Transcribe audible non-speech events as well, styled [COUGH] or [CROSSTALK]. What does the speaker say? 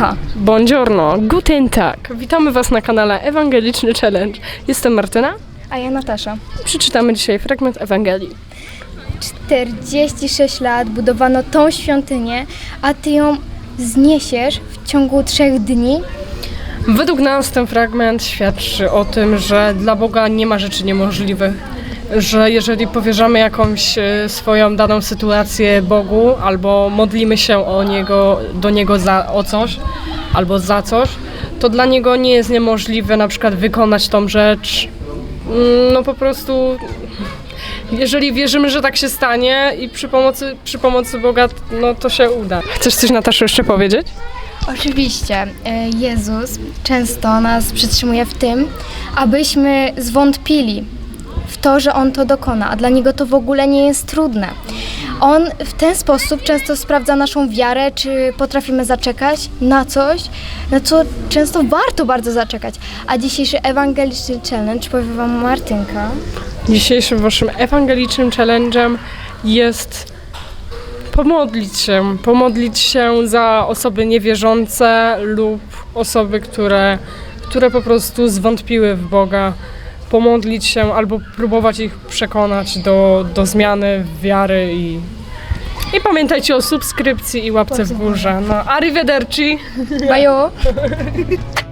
Aloha, buongiorno, guten tag. Witamy Was na kanale Ewangeliczny Challenge. Jestem Martyna. A ja Natasza. Przeczytamy dzisiaj fragment Ewangelii. 46 lat budowano tą świątynię, a ty ją zniesiesz w ciągu trzech dni. Według nas ten fragment świadczy o tym, że dla Boga nie ma rzeczy niemożliwych. Że jeżeli powierzamy jakąś e, swoją daną sytuację Bogu, albo modlimy się o Niego, do Niego za, o coś, albo za coś, to dla Niego nie jest niemożliwe na przykład wykonać tą rzecz. Mm, No po prostu, jeżeli wierzymy, że tak się stanie i przy pomocy, przy pomocy Boga, no to się uda. Chcesz coś Nataszu jeszcze powiedzieć? Oczywiście, e, Jezus często nas przytrzymuje w tym, abyśmy zwątpili w to, że On to dokona, a dla Niego to w ogóle nie jest trudne. On w ten sposób często sprawdza naszą wiarę, czy potrafimy zaczekać na coś, na co często warto bardzo zaczekać. A dzisiejszy ewangeliczny challenge powie Wam Martynka. Dzisiejszym waszym ewangelicznym challenge'em jest pomodlić się. Pomodlić się za osoby niewierzące lub osoby, które, które po prostu zwątpiły w Boga. Pomodlić się albo próbować ich przekonać do, do zmiany wiary i, i pamiętajcie o subskrypcji i łapce w górze. No, arrivederci! Bajo! [LAUGHS]